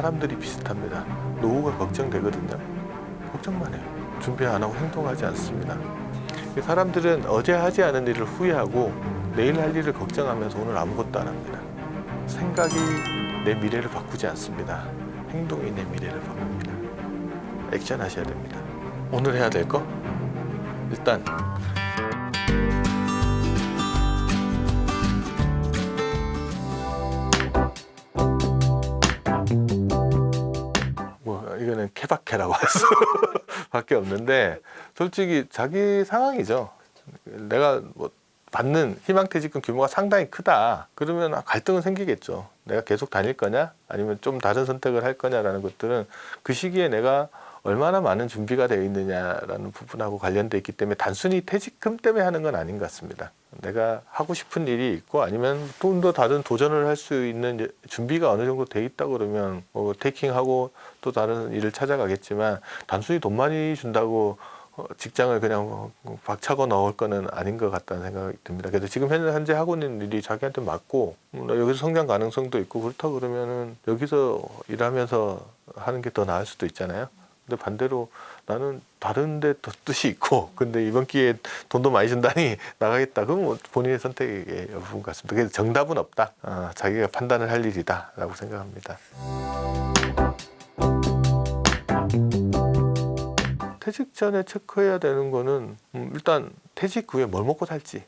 사람들이 비슷합니다. 노후가 걱정되거든요. 걱정만 해요. 준비 안 하고 행동하지 않습니다. 이 사람들은 어제 하지 않은 일을 후회하고 내일 할 일을 걱정하면서 오늘 아무것도 안 합니다. 생각이 내 미래를 바꾸지 않습니다. 행동이 내 미래를 바꿉니다. 액션 하셔야 됩니다. 오늘 해야 될 거? 일단 이거는 케바케라고 할 수밖에 없는데 솔직히 자기 상황이죠. 내가 뭐 받는 희망퇴직금 규모가 상당히 크다. 그러면 갈등은 생기겠죠. 내가 계속 다닐 거냐, 아니면 좀 다른 선택을 할 거냐라는 것들은 그 시기에 내가 얼마나 많은 준비가 되어 있느냐라는 부분하고 관련돼 있기 때문에 단순히 퇴직금 때문에 하는 건 아닌 것 같습니다. 내가 하고 싶은 일이 있고 아니면 좀더 다른 도전을 할 수 있는 준비가 어느 정도 돼 있다 그러면 뭐 테이킹하고 또 다른 일을 찾아가겠지만 단순히 돈 많이 준다고 어, 직장을 그냥 뭐 박차고 넣을 거는 아닌 것 같다는 생각이 듭니다. 그래서 지금 현- 현재 하고 있는 일이 자기한테 맞고 음, 나 여기서 성장 가능성도 있고 그렇다 그러면은 여기서 일하면서 하는 게 더 나을 수도 있잖아요. 근데 반대로 나는 다른 데더 뜻이 있고 근데 이번 기회에 돈도 많이 준다니 나가겠다. 그건 뭐 본인의 선택의 것 같습니다. 그래서 정답은 없다. 아, 자기가 판단을 할 일이다라고 생각합니다. 퇴직 전에 체크해야 되는 거는 음, 일단 퇴직 후에 뭘 먹고 살지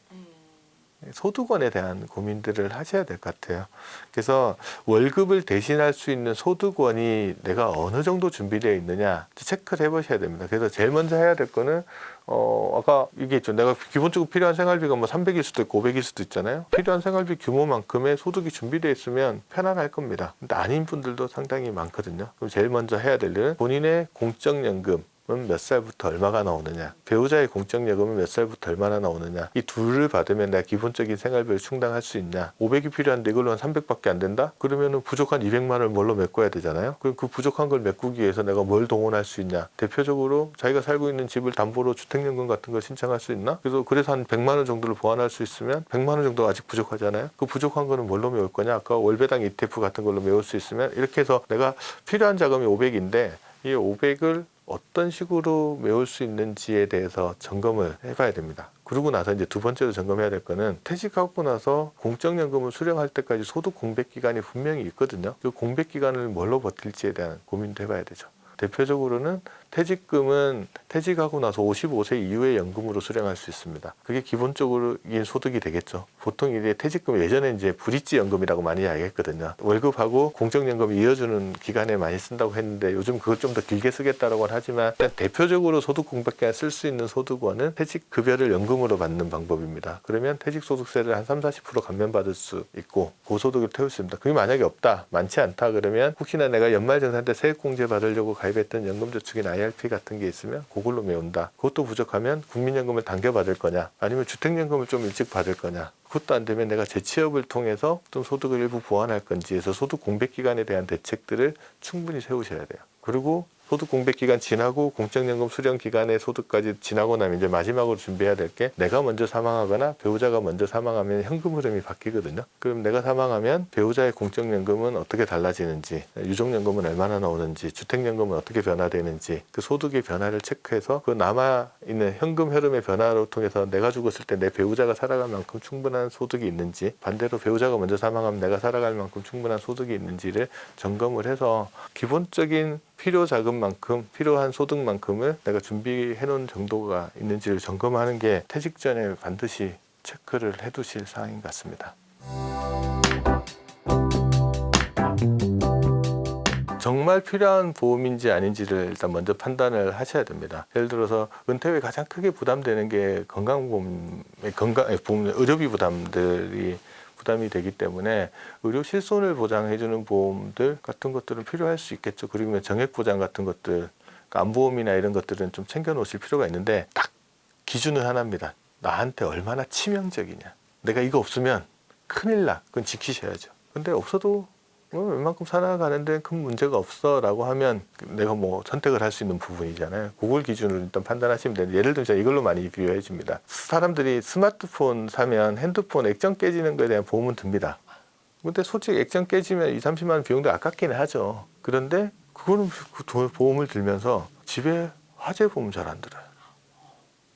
소득원에 대한 고민들을 하셔야 될 것 같아요. 그래서 월급을 대신할 수 있는 소득원이 내가 어느 정도 준비되어 있느냐 체크를 해보셔야 됩니다. 그래서 제일 먼저 해야 될 거는 어 아까 얘기했죠. 내가 기본적으로 필요한 생활비가 뭐 300일 수도 있고 500일 수도 있잖아요. 필요한 생활비 규모만큼의 소득이 준비되어 있으면 편안할 겁니다. 근데 아닌 분들도 상당히 많거든요. 그럼 제일 먼저 해야 될 일은 본인의 공적연금 은 몇 살부터 얼마가 나오느냐 배우자의 공적여금은 몇 살부터 얼마나 나오느냐 이 둘을 받으면 내가 기본적인 생활비를 충당할 수 있냐 500이 필요한데 이걸로 한 300밖에 안 된다? 그러면은 부족한 200만 원을 뭘로 메꿔야 되잖아요? 그럼 그 부족한 걸 메꾸기 위해서 내가 뭘 동원할 수 있냐? 대표적으로 자기가 살고 있는 집을 담보로 주택연금 같은 걸 신청할 수 있나? 그래서 그래서 한 100만 원 정도를 보완할 수 있으면 100만 원 정도 아직 부족하잖아요? 그 부족한 거는 뭘로 메울 거냐? 아까 월배당 ETF 같은 걸로 메울 수 있으면 이렇게 해서 내가 필요한 자금이 500인데 이 500을 어떤 식으로 메울 수 있는지에 대해서 점검을 해봐야 됩니다. 그러고 나서 이제 두 번째로 점검해야 될 거는 퇴직하고 나서 공적연금을 수령할 때까지 소득 공백 기간이 분명히 있거든요. 그 공백 기간을 뭘로 버틸지에 대한 고민도 해봐야 되죠. 대표적으로는 퇴직금은 퇴직하고 나서 55세 이후에 연금으로 수령할 수 있습니다. 그게 기본적인 소득이 되겠죠. 보통 이제 퇴직금 예전에 이제 브릿지 연금이라고 많이 이야기했거든요. 월급하고 공적연금을 이어주는 기간에 많이 쓴다고 했는데 요즘 그걸 좀더 길게 쓰겠다라고 하지만 일단 대표적으로 소득 공백기에 쓸 수 있는 소득원은 퇴직 급여를 연금으로 받는 방법입니다. 그러면 퇴직 소득세를 한 3, 40% 감면받을 수 있고 고소득을 태울 수 있습니다. 그게 만약에 없다, 많지 않다 그러면 혹시나 내가 연말정산 때 세액공제 받으려고 가입 했던 연금저축이나 IRP 같은 게 있으면 그걸로 메운다. 그것도 부족하면 국민연금을 당겨 받을 거냐, 아니면 주택연금을 좀 일찍 받을 거냐. 그것도 안 되면 내가 재취업을 통해서 좀 소득을 일부 보완할 건지 해서 소득 공백 기간에 대한 대책들을 충분히 세우셔야 돼요. 그리고 소득 공백 기간 지나고 공적연금 수령 기간의 소득까지 지나고 나면 이제 마지막으로 준비해야 될 게 내가 먼저 사망하거나 배우자가 먼저 사망하면 현금 흐름이 바뀌거든요. 그럼 내가 사망하면 배우자의 공적연금은 어떻게 달라지는지, 유족연금은 얼마나 나오는지, 주택연금은 어떻게 변화되는지 그 소득의 변화를 체크해서 그 남아 있는 현금 흐름의 변화를 통해서 내가 죽었을 때 내 배우자가 살아갈 만큼 충분한 소득이 있는지 반대로 배우자가 먼저 사망하면 내가 살아갈 만큼 충분한 소득이 있는지를 점검을 해서 기본적인 필요 자금만큼 필요한 소득만큼을 내가 준비해 놓은 정도가 있는지를 점검하는 게 퇴직 전에 반드시 체크를 해 두실 사항인 것 같습니다. 정말 필요한 보험인지 아닌지를 일단 먼저 판단을 하셔야 됩니다. 예를 들어서 은퇴 후에 가장 크게 부담되는 게 건강보험, 건강, 보험, 의료비 부담들이 부담이 되기 때문에 의료 실손을 보장해주는 보험들 같은 것들은 필요할 수 있겠죠. 그리고 정액 보장 같은 것들, 그러니까 안보험이나 이런 것들은 좀 챙겨 놓으실 필요가 있는데 딱 기준은 하나입니다. 나한테 얼마나 치명적이냐. 내가 이거 없으면 큰일 나. 그건 지키셔야죠. 근데 없어도 뭐 웬만큼 살아가는데 큰 문제가 없어라고 하면 내가 뭐 선택을 할 수 있는 부분이잖아요. 그걸 기준으로 일단 판단하시면 되는데 예를 들면 이걸로 많이 비유해 줍니다. 사람들이 스마트폰 사면 핸드폰 액정 깨지는 거에 대한 보험은 듭니다. 근데 솔직히 액정 깨지면 2, 30만 원 비용도 아깝긴 하죠. 그런데 그거는 그 돈- 보험을 들면서 집에 화재 보험 잘 안 들어요.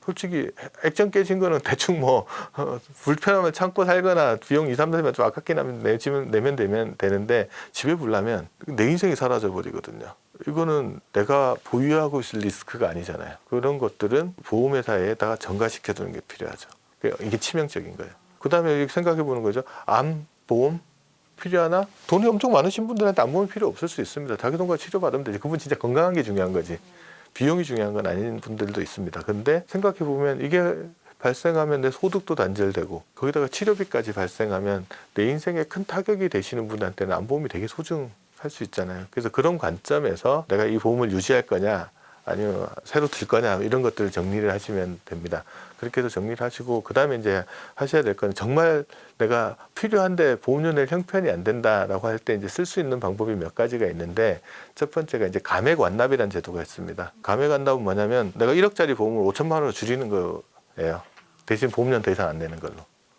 솔직히 액정 깨진 거는 대충 뭐 어, 불편함을 참고 살거나 비용 2, 3, 4만 좀 아깝긴 하면 내지면 내면 되면 되는데 집에 불나면 내 인생이 사라져 버리거든요. 이거는 내가 보유하고 있을 리스크가 아니잖아요. 그런 것들은 보험회사에다가 전가시켜 두는 게 필요하죠. 이게 치명적인 거예요. 그다음에 생각해 보는 거죠. 암 보험 필요하나? 돈이 엄청 많으신 분들한테 안 보험 필요 없을 수 있습니다. 자기 돈과 치료 받으면 되지. 그분 진짜 건강한 게 중요한 거지. 비용이 중요한 건 아닌 분들도 있습니다. 근데 생각해 보면 이게 발생하면 내 소득도 단절되고 거기다가 치료비까지 발생하면 내 인생에 큰 타격이 되시는 분한테는 안보험이 되게 소중할 수 있잖아요. 그래서 그런 관점에서 내가 이 보험을 유지할 거냐 아니면 새로 들 거냐 이런 것들을 정리를 하시면 됩니다. 그렇게 해서 정리를 하시고 그 다음에 이제 하셔야 될 건 정말 내가 필요한데 보험료 낼 형편이 안 된다라고 할 때 이제 쓸 수 있는 방법이 몇 가지가 있는데 첫 번째가 이제 감액 완납이라는 제도가 있습니다. 감액 완납은 뭐냐면 내가 1억짜리 보험을 5천만 원으로 줄이는 거예요. 대신 보험료는 더 이상 안 내는 걸로.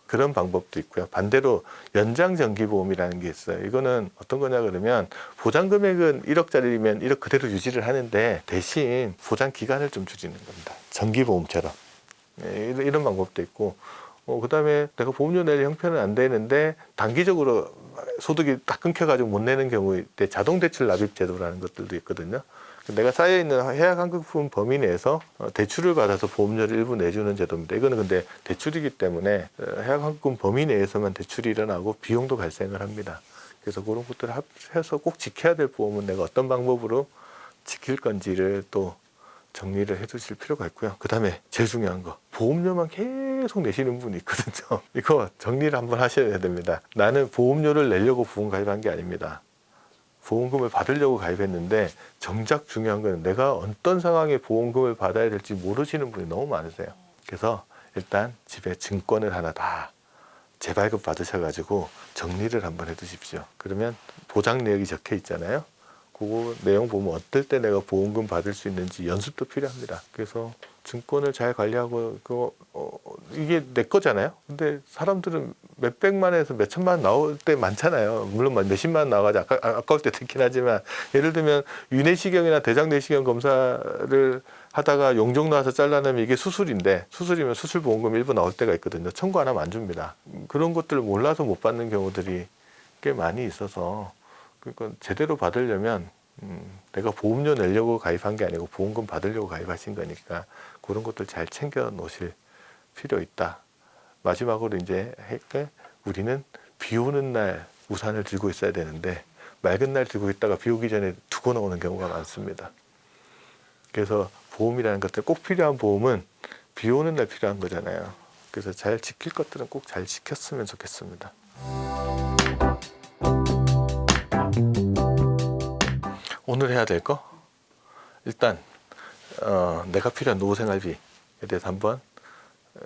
그런 방법도 있고요. 반대로 연장 정기 보험이라는 게 있어요. 이거는 어떤 거냐 그러면 보장 금액은 1억짜리면 1억 그대로 유지를 하는데 대신 보장 기간을 좀 줄이는 겁니다. 정기 보험처럼. 예, 이런, 방법도 있고 어, 그다음에 내가 보험료 낼 형편은 안 되는데 단기적으로 소득이 딱 끊겨가지고 못 내는 경우에 때 자동 대출 납입 제도라는 것들도 있거든요. 내가 쌓여 있는 해약 환급분 범위 내에서 어, 대출을 받아서 보험료를 일부 내주는 제도입니다. 이거는 근데 대출이기 때문에 어, 해약 환급분 범위 내에서만 대출이 일어나고 비용도 발생을 합니다. 그래서 그런 것들을 합해서 꼭 지켜야 될 보험은 내가 어떤 방법으로 지킬 건지를 또 정리를 해두실 필요가 있고요. 그 다음에 제일 중요한 거 보험료만 계속 내시는 분이 있거든요. 이거 정리를 한번 하셔야 됩니다. 나는 보험료를 내려고 보험 가입한 게 아닙니다. 보험금을 받으려고 가입했는데 정작 중요한 건 내가 어떤 상황에 보험금을 받아야 될지 모르시는 분이 너무 많으세요. 그래서 일단 집에 증권을 하나 다 재발급 받으셔가지고 정리를 한번 해두십시오. 그러면 보장 내역이 적혀 있잖아요. 그거 내용 보면 어떨 때 내가 보험금 받을 수 있는지 연습도 필요합니다. 그래서 증권을 잘 관리하고 그 어, 이게 내 거잖아요. 근데 사람들은 몇 백만에서 몇 천만 원 나올 때 많잖아요. 물론 몇 몇십만 원 나가지 아까 아까울 때 듣긴 하지만 예를 들면 유내시경이나 대장 내시경 검사를 하다가 용종 나와서 잘라내면 이게 수술인데 수술이면 수술 보험금 일부 나올 때가 있거든요. 청구 안 하면 안 줍니다. 그런 것들을 몰라서 못 받는 경우들이 꽤 많이 있어서 그러니까 제대로 받으려면 음, 내가 보험료 내려고 가입한 게 아니고 보험금 받으려고 가입하신 거니까 그런 것들 잘 챙겨 놓으실 필요 있다. 마지막으로 이제 우리는 비 오는 날 우산을 들고 있어야 되는데 맑은 날 들고 있다가 비 오기 전에 두고 나오는 경우가 많습니다. 그래서 보험이라는 것들 꼭 필요한 보험은 비 오는 날 필요한 거잖아요. 그래서 잘 지킬 것들은 꼭 잘 지켰으면 좋겠습니다. 오늘 해야 될 거? 일단 어, 내가 필요한 노후 생활비에 대해서 한번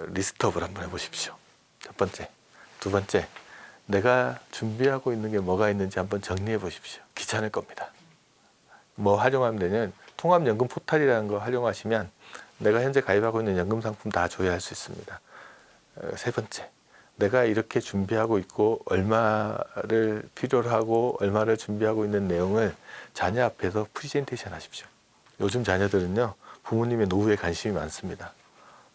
리스트업을 한번 해보십시오. 첫 번째, 두 번째, 내가 준비하고 있는 게 뭐가 있는지 한번 정리해 보십시오. 귀찮을 겁니다. 뭐 활용하면 되냐면 통합연금 포탈이라는 거 활용하시면 내가 현재 가입하고 있는 연금 상품 다 조회할 수 있습니다. 어, 세 번째, 내가 이렇게 준비하고 있고 얼마를 필요로 하고 얼마를 준비하고 있는 내용을 자녀 앞에서 프리젠테이션 하십시오. 요즘 자녀들은요 부모님의 노후에 관심이 많습니다.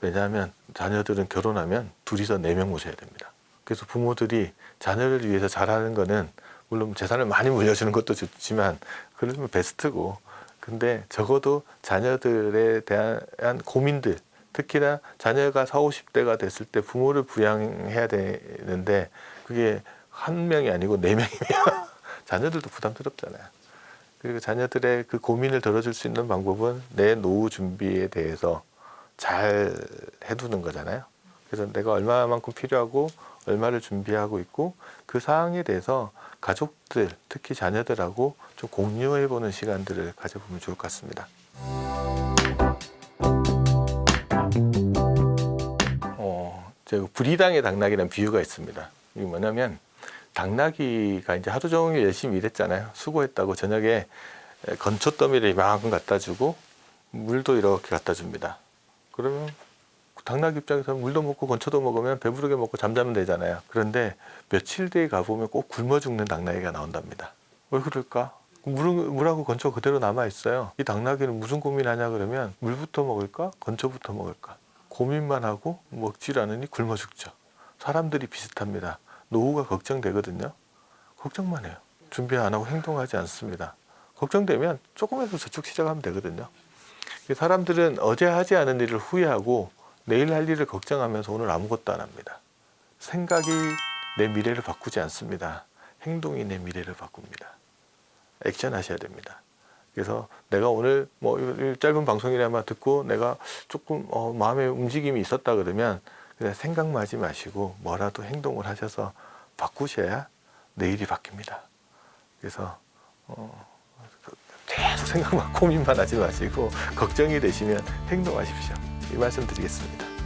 왜냐하면 자녀들은 결혼하면 둘이서 네 명 모셔야 됩니다. 그래서 부모들이 자녀를 위해서 잘하는 거는 물론 재산을 많이 물려주는 것도 좋지만 그러면 베스트고 근데 적어도 자녀들에 대한 고민들 특히나 자녀가 4, 50대가 됐을 때 부모를 부양해야 되는데 그게 한 명이 아니고 네 명이면 자녀들도 부담스럽잖아요. 그리고 자녀들의 그 고민을 덜어줄 수 있는 방법은 내 노후 준비에 대해서 잘 해두는 거잖아요. 그래서 내가 얼마만큼 필요하고 얼마를 준비하고 있고 그 사항에 대해서 가족들, 특히 자녀들하고 좀 공유해 보는 시간들을 가져보면 좋을 것 같습니다. 어, 저 불이당의 당나귀라는 비유가 있습니다. 이게 뭐냐면 당나귀가 이제 하루 종일 열심히 일했잖아요. 수고했다고 저녁에 건초 더미를 이만큼 갖다 주고 물도 이렇게 갖다 줍니다. 그러면 당나귀 입장에서 물도 먹고 건초도 먹으면 배부르게 먹고 잠자면 되잖아요. 그런데 며칠 뒤에 가보면 꼭 굶어 죽는 당나귀가 나온답니다. 왜 그럴까? 물, 물하고 건초 그대로 남아 있어요. 이 당나귀는 무슨 고민하냐 그러면 물부터 먹을까? 건초부터 먹을까? 고민만 하고 먹질 않으니 굶어 죽죠. 사람들이 비슷합니다. 노후가 걱정되거든요. 걱정만 해요. 준비 안 하고 행동하지 않습니다. 걱정되면 조금이라도 저축 시작하면 되거든요. 사람들은 어제 하지 않은 일을 후회하고 내일 할 일을 걱정하면서 오늘 아무것도 안 합니다. 생각이 내 미래를 바꾸지 않습니다. 행동이 내 미래를 바꿉니다. 액션 하셔야 됩니다. 그래서 내가 오늘 뭐 짧은 방송이라마 듣고 내가 조금 어, 마음의 움직임이 있었다 그러면 그냥 생각만 하지 마시고 뭐라도 행동을 하셔서 바꾸셔야 내일이 바뀝니다. 그래서 어, 계속 생각만 고민만 하지 마시고 걱정이 되시면 행동하십시오. 이 말씀 드리겠습니다.